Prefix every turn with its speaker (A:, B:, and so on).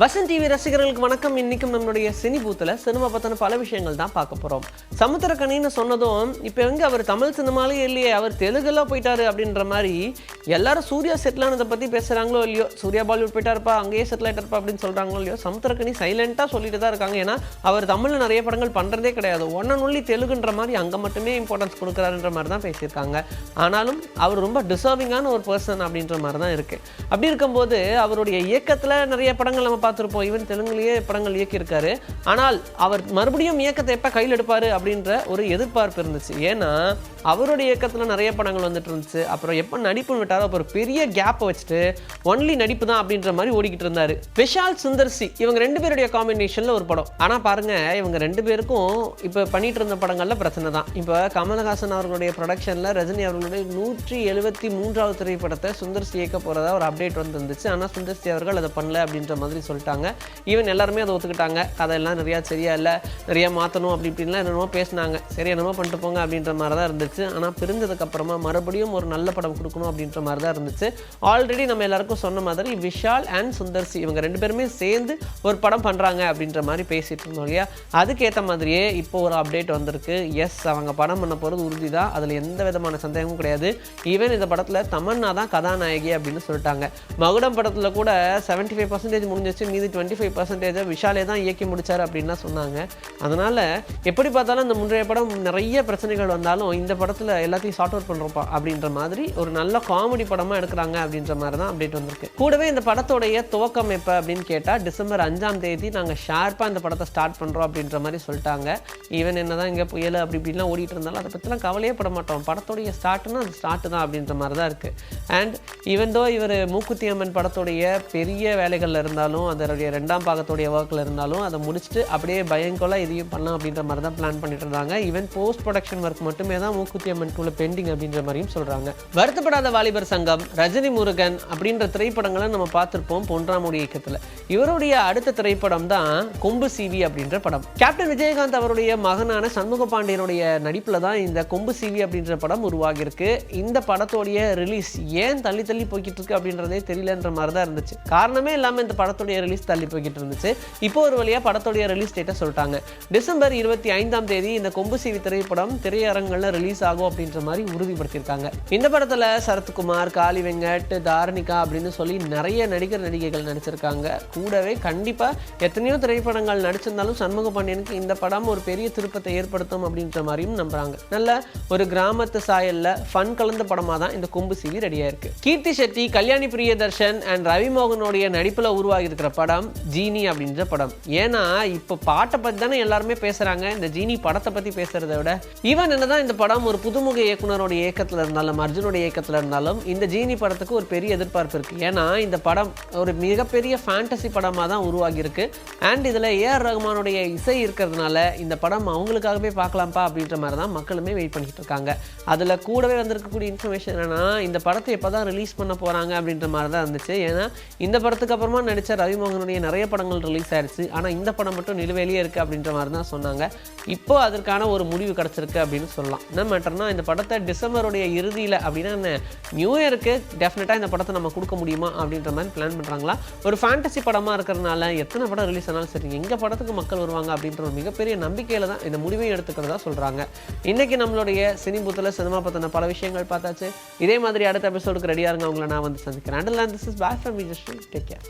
A: Vasan TV ரசிகர்களுக்கு வணக்கம். இன்னைக்கும் நம்மளுடைய சினி பூத்தில் சினிமா பற்றின பல விஷயங்கள் தான் பார்க்க போகிறோம் சமுத்திரக்கணின்னு சொன்னதும் இப்போ எங்க அவர் தமிழ் சினிமாலே இல்லையே அவர் தெலுங்கெல்லாம் போயிட்டாரு அப்படின்ற மாதிரி எல்லாரும் சூர்யா செட்டில் ஆனதை பற்றி பேசுகிறாங்களோ இல்லையோ சூர்யா பாலிவுட் போயிட்டாருப்பா அங்கேயே செட்டில் ஆயிட்டாருப்பா அப்படின்னு சொல்கிறாங்களோ இல்லையோ சமுத்திரக்கணி சைலண்ட்டாக சொல்லிட்டு தான் இருக்காங்க. ஏன்னா அவர் தமிழில் நிறைய படங்கள் பண்ணுறதே கிடையாது. ஒன் அண்ட் ஒன்லி தெலுங்குன்ற மாதிரி அங்கே மட்டுமே இம்பார்ட்டன்ஸ் கொடுக்குறாருன்ற மாதிரி தான் பேசியிருக்காங்க. ஆனாலும் அவர் ரொம்ப டிசர்விங்கான ஒரு பர்சன் அப்படின்ற மாதிரி தான் இருக்குது அப்படி இருக்கும்போது அவருடைய இயக்கத்தில் நிறைய படங்கள் நம்ம பார்த்துருப்போம் ஈவன் தெலுங்குலேயே படங்கள் இயக்கியிருக்காரு. ஆனால் அவர் மறுபடியும் இயக்கத்தை எப்போ கையில் எடுப்பார் அப்படின்ற ஒரு எதிர்பார்ப்பு இருந்துச்சு. ஏன்னா அவருடைய இயக்கத்தில் நிறைய படங்கள் வந்துட்டு இருந்துச்சு. அப்புறம் எப்போ நடிப்பு விட்டாரோ அப்போ ஒரு பெரிய கேப்பை வச்சுட்டு ஒன்லி நடிப்பு தான் அப்படின்ற மாதிரி ஓடிக்கிட்டு இருந்தார். விஷால் சுந்தர்சி இவங்க ரெண்டு பேருடைய காம்பினேஷனில் ஒரு படம். ஆனால் பாருங்க இவங்க ரெண்டு பேருக்கும் இப்போ பண்ணிட்டு இருந்த படங்களில் பிரச்சனை தான். இப்போ கமலஹாசன் அவர்களுடைய ப்ரொடக்ஷனில் ரஜினி அவர்களுடைய நூற்றி எழுபத்தி மூன்றாவது திரைப்படத்தை சுந்தர்சி இயக்க போகிறதா ஒரு அப்டேட் வந்துருந்துச்சு. ஆனால் சுந்தர்சி அவர்கள் அதை பண்ணல அப்படின்ற மாதிரி சொல்லிட்டாங்க. ஈவன் எல்லாருமே அதை ஒத்துக்கிட்டாங்க. கதையெல்லாம் நிறையா சரியா இல்லை. நிறையா மாற்றணும் அப்படி இப்படின்லாம் என்னென்னமோ பேசினாங்க. சரி என்னமோ பண்ணிட்டு போங்க அப்படின்ற மாதிரி தான் இருந்துச்சு. ஆனால் பிரிஞ்சதுக்கப்புறமா மறுபடியும் ஒரு நல்ல படம் கொடுக்கணும் அப்படின்ற மாதிரி தான் இருந்துச்சு. ஆல்ரெடி நம்ம எல்லாருக்கும் சொன்ன மாதிரி விஷால் அண்ட் சுந்தர்சி இவங்க ரெண்டு பேருமே சேர்ந்து ஒரு படம் பண்ணுறாங்க அப்படின்ற மாதிரி பேசிட்டு இருந்தோம் இல்லையா? அதுக்கேற்ற மாதிரியே இப்போ ஒரு அப்டேட் வந்திருக்கு. எஸ் அவங்க படம் பண்ண போகிறது உறுதி தான். அதில் எந்த விதமான சந்தேகமும் கிடையாது. ஈவன் இந்த படத்தில் தமன்னா தான் கதாநாயகி அப்படின்னு சொல்லிட்டாங்க. மகுடம் படத்தில் கூட செவன்ட்டி ஃபைவ் பர்சன்டேஜ் முடிஞ்சிச்சு மீதி டுவெண்ட்டி ஃபைவ் பர்சன்டேஜை விஷாலே தான் இயக்கி முடிச்சார் அப்படின்லாம் சொன்னாங்க. அதனால் எப்படி பார்த்தாலும் இந்த முந்தைய படம் நிறைய பிரச்சனைகள் வந்தாலும் இந்த படத்தில் எல்லாத்தையும் சார்ட் அவுட் பண்ணுறோம்ப்பா அப்படின்ற மாதிரி ஒரு நல்ல காமெடி படமாக எடுக்கிறாங்க அப்படின்ற மாதிரி தான் அப்டேட் வந்திருக்கு. கூடவே இந்த படத்தோடைய துவக்கம் எப்போ அப்படின்னு கேட்டால் டிசம்பர் அஞ்சாம் தேதி நாங்கள் ஷார்ப்பாக இந்த படத்தை ஸ்டார்ட் பண்ணுறோம் அப்படின்ற மாதிரி சொல்லிட்டாங்க. ஈவன் என்ன தான் இங்கே புயல் அப்படி இப்படிலாம் ஓடிட்டு இருந்தாலும் அதை பற்றிலாம் கவலையே பட மாட்டோம். படத்தோடைய ஸ்டார்ட்னா அது ஸ்டார்ட் தான் அப்படின்ற மாதிரி தான் இருக்குது அண்ட் ஈவன் தோ இவர் மூக்குத்தி அம்மன் படத்துடைய பெரிய வேலைகளில் இருந்தாலும் அதனுடைய ரெண்டாம் பாகத்துடைய ஒர்க்கில் இருந்தாலும் அதை முடிச்சுட்டு அப்படியே பயங்கொள்ள இதையும் பண்ணலாம் அப்படின்ற மாதிரி தான் பிளான் பண்ணிட்டு இருந்தாங்க ஈவன் போஸ்ட் ப்ரொடக்ஷன் ஒர்க் மட்டுமே தான் மூக்குத்தி அம்மன் டூல பெண்டிங் அப்படின்ற மாதிரியும் சொல்கிறாங்க வருத்தப்படாத வாலிபர் சங்கம் ரஜினி முருகன் அப்படின்ற திரைப்படங்களை நம்ம பார்த்துருப்போம் பொன்றாமுடி இயக்கத்தில். இவருடைய அடுத்த திரைப்படம் தான் கொம்பு சிவி அப்படின்ற படம். கேப்டன் விஜயகாந்த் அவருடைய மகனான சண்முக பாண்டியனுடைய நடிப்பில் தான் இந்த கொம்பு சிவி அப்படின்ற படம் உருவாகியிருக்கு. இந்த படத்தோடைய ரிலீஸ் ஏன் தள்ளி தள்ளி போய்கிட்டு இருக்கு அப்படின்றதே தெரியலன்ற மாதிரி தான் இருந்துச்சு. காரணமே இல்லாமல் இந்த படத்துடைய ரிலீஸ் தள்ளி போய்கிட்டு இருந்துச்சு. இப்போ ஒரு வழியாக படத்துடைய ரிலீஸ் டேட்டை சொல்லிட்டாங்க. டிசம்பர் இருபத்தி ஐந்தாம் தேதி இந்த கொம்பு சீவி திரைப்படம் திரையரங்களில் ரிலீஸ் ஆகும் அப்படின்ற மாதிரி உறுதிப்படுத்தியிருக்காங்க. இந்த படத்தில் சரத்குமார் காளி வெங்கட் தாரணிகா அப்படின்னு சொல்லி நிறைய நடிகர் நடிகைகள் நடிச்சிருக்காங்க. கூடவே கண்டிப்பாக எத்தனையோ திரைப்படங்கள் நடிச்சிருந்தாலும் சண்முக பாண்டியனுக்கு இந்த படம் ஒரு பெரிய திருப்பத்தை ஏற்படுத்தும் அப்படின்ற மாதிரியும் நம்புறாங்க. நல்ல ஒரு கிராமத்து சாயலில் ஃபன் கலந்த படமாக தான் இந்த கொம்பு சீவி ரெடியாக இருக்கு கீர்த்தி செட்டி கல்யாணி பிரியதர்ஷன் அண்ட் ரவிமோகனுடைய நடிப்பில் உருவாகி இருக்கிற படம் ஜீனி அப்படின்ற படம். ஏன்னா இப்போ பாட்டை பற்றி தானே எல்லாருமே பேசுகிறாங்க இந்த ஜீனி படத்தை பற்றி பேசுகிறத விட ஈவன் என்னதான் இந்த படம் ஒரு புதுமுக இயக்குனரோட இயக்கத்தில் இருந்தாலும் அர்ஜுனோட இயக்கத்தில் இருந்தாலும் இந்த ஜீனி படத்துக்கு ஒரு பெரிய எதிர்பார்ப்பு இருக்குது ஏன்னா இந்த படம் ஒரு மிகப்பெரிய ஃபேண்டசி படமாக தான் உருவாகியிருக்கு. அண்ட் இதில் ஏஆர் ரஹ்மானுடைய இசை இருக்கிறதுனால இந்த படம் அவங்களுக்காகவே பார்க்கலாம்ப்பா அப்படின்ற மாதிரி தான் மக்களுமே வெயிட் பண்ணிட்டு இருக்காங்க. அதில் கூடவே வந்திருக்கக்கூடிய இன்ஃபர்மேஷன் என்னென்னா இந்த படத்தை எப்போ தான் ரிலீஸ் பண்ண போகிறாங்க அப்படின்ற மாதிரி தான் இருந்துச்சு. ஏன்னா இந்த படத்துக்கு அப்புறமா நடித்த மோகனுடைய நிறைய படங்கள் ரிலீஸ் ஆயிடுச்சு ஆனால் இந்த படம் மட்டும் நிலுவையிலேயே இருக்குது அப்படின்ற மாதிரி தான் சொன்னாங்க. இப்போ அதற்கான ஒரு முடிவு கிடச்சிருக்கு அப்படின்னு சொல்லலாம். என்ன மேட்டர்னா இந்த படத்தை டிசம்பருடைய இறுதியில் அப்படின்னா என்ன நியூ இயருக்கு டெஃபினட்டாக இந்த படத்தை நம்ம கொடுக்க முடியுமா அப்படின்ற மாதிரி பிளான் பண்ணுறாங்களா ஒரு ஃபேண்டசி படமாக இருக்கிறனால எத்தனை படம் ரிலீஸ் ஆனாலும் சரி எங்கள் படத்துக்கு மக்கள் வருவாங்க அப்படின்ற ஒரு மிகப்பெரிய நம்பிக்கையில் தான் இந்த முடிவையும் எடுத்துக்கிறதா சொல்கிறாங்க இன்றைக்கி நம்மளுடைய சினி பூத்தில் சினிமா பற்றின பல விஷயங்கள் பார்த்தாச்சு. இதே மாதிரி அடுத்த எபிசோடுக்கு ரெடியாக இருங்க. அவங்கள நான் வந்து சந்திக்கிறேன். And this is back from Vijay take care